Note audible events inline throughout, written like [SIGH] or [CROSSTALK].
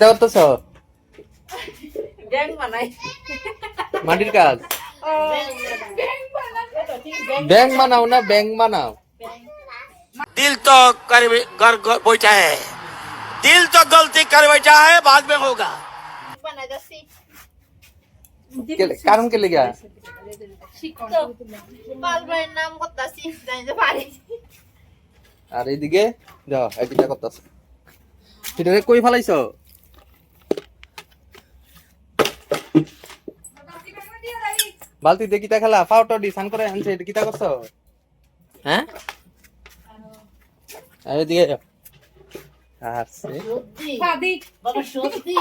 করতেছ গ্যাং বানাই মাটির কাজ ব্যাং বানাও না ব্যাং বানাও दिल तो कर कर कर बैठा है दिल तो गलती कर बैठा है बाद में होगा বানাই যাচ্ছি কে- কারণ কে লেগা পাল ভাইয়ের নাম করতাছি জানি পারি আর এইদিকে যাও একদিটা করতেছ এটারে কই ফেলাইছ বালতি দিয়ে কিতা খেলা? ফাউটা দি সান করে আনছে এটা কিতা করছ হ্যাঁ আর এদিকে যাও। আসছে সত্যি বাবা সত্যি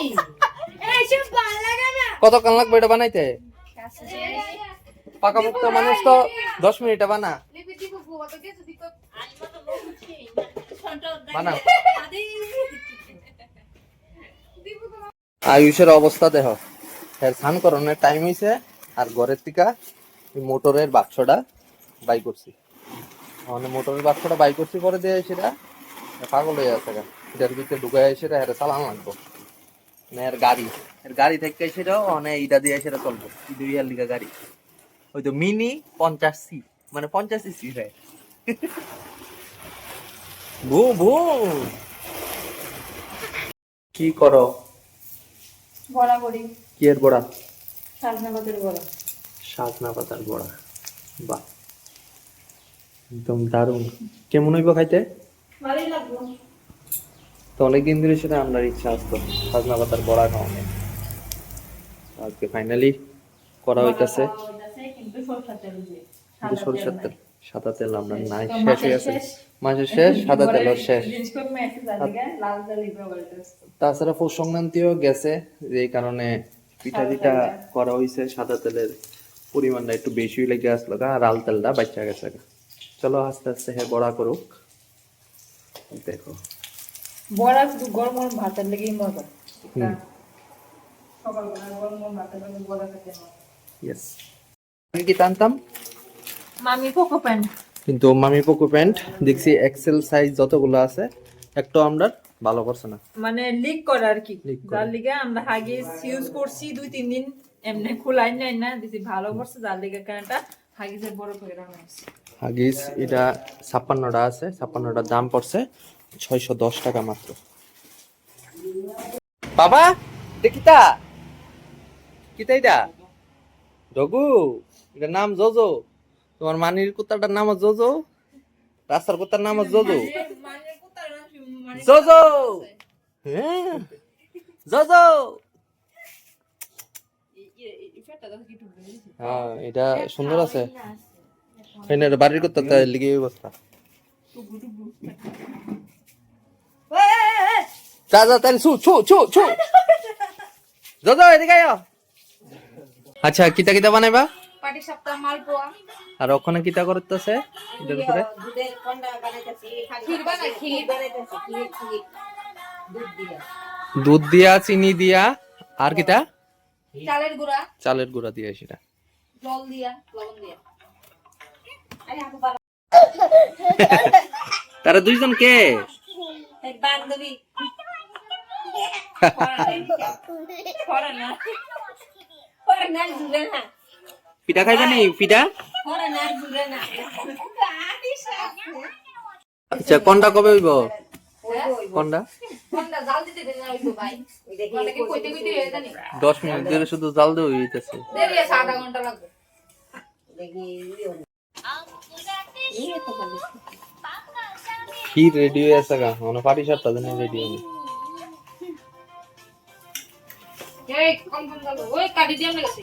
কত কাল লাগবে এটা বানাইতে? পাকা মুক্ত মানুষ তো দশ মিনিটে বানা। বানাও। আয়ুষের অবস্থা দেহ। স্নান করানোর টাইম হইছে। আর ঘরের থেকে মোটরের বাক্সটা বাই করছি। মানে মোটরের বাক্সটা বাই করছি পরে দিয়ে সেটা পাগল হয়ে আছে এটার ভিতরে ঢুকাই সেটা হেরে চালান লাগবো। মানে এর গাড়ি এর গাড়ি থেকে সেটাও মানে ইটা দিয়ে সেটা চলবো দুই হাজার লিগা গাড়ি। ওই তো মিনি পঞ্চাশ সি মানে পঞ্চাশ সি হয় ভু ভু কি করো? বড়া বড়ি কি এর বড়া? সাজনা পাতার বড়া। সাজনা পাতার বড়া। বাহ। একদম দারুণ। কেমন হইব খাইতে? ভালোই তো অনেকদিন ধরে সেটা আমরা ইচ্ছা আসতো সাজনা পাতার বড়া খাওয়ানো আজকে ফাইনালি করা হইতাছে। সরষার তেল সাদা তেল আমরা নাই। শেষ হয়ে গেছে। মাসের শেষ সাদা তেল শেষ। তাছাড়া পৌষ সংক্রান্তিও গেছে এই কারণে পিঠা পিঠা করা হয়েছে সাদা তেলের পরিমাণটা একটু বেশি লেগে আসলো গা আর লাল তেলটা বাচ্চা গেছে গা। চলো আস্তে আস্তে হ্যাঁ বড়া করুক। দেখো। বড়া শুধু গরম গরম ভাতের লেগেই মজা। সকালবেলা গরম গরম ভাতের লেগে বড়া খেতে ইয়েস আমি কি টানতাম? মামি পোকো প্যান্ট। কিন্তু মামি পোকো প্যান্ট দেখছি এক্সেল সাইজ যতগুলো আছে একটা আমরা ভালো করছে না। মানে লিক করে আর কি যার লিগে আমরা হাগিস ইউজ করছি দুই তিন দিন এমনি খোলাই নাই না দিছি ভালো করছে যার লিগে কেনটা হাগিসের বড় করে রাখা হয়েছে। হাগিস এটা ছাপ্পান্নটা আছে ছাপ্পান্নটার দাম পড়ছে ছয়শো দশ টাকা মাত্র। বাবা দেখিতা কিতা? এটা? রঘু এটার নাম জোজো। তোমার মানির কুত্তাটার নাম জোজো? রাস্তার কুত্তার নাম জোজো? জোজো হ্যাঁ জোজো টুকরো দিয়েছে হ্যাঁ এটা সুন্দর আছে। বাড়ির তাই লিগে অবস্থা। যা যা তাহলে ছু ছু ছু ছু যা যা এদিকে আয়। আচ্ছা কিতা কিতা বানাইবা? পাটি সপ্তাহ মালপোয়া আর ওখানে কিতা করতেছে? এটার উপরে? ক্ষীর বানাই ক্ষীর। দুধ দিয়া। চিনি দিয়া আর কিতা চালের গুঁড়া। চালের গুঁড়া দিয়া সেটা। জল দিয়া লবণ দিয়া। [LAUGHS] তারা দুইজন কে? বান্ধবী। [LAUGHS] না। না। পিঠা খাইবে নি না আচ্ছা কোনটা কবে হইব? কোনটা? দশ মিনিট ধরে শুধু জাল দিয়ে হইতেছে। কি রেডি হয়ে আছে গা? মানে পাটি সাতটা দিন রেডি হয়নি এই, কম কম ওই কাটি দিয়ে আমরা গেছি।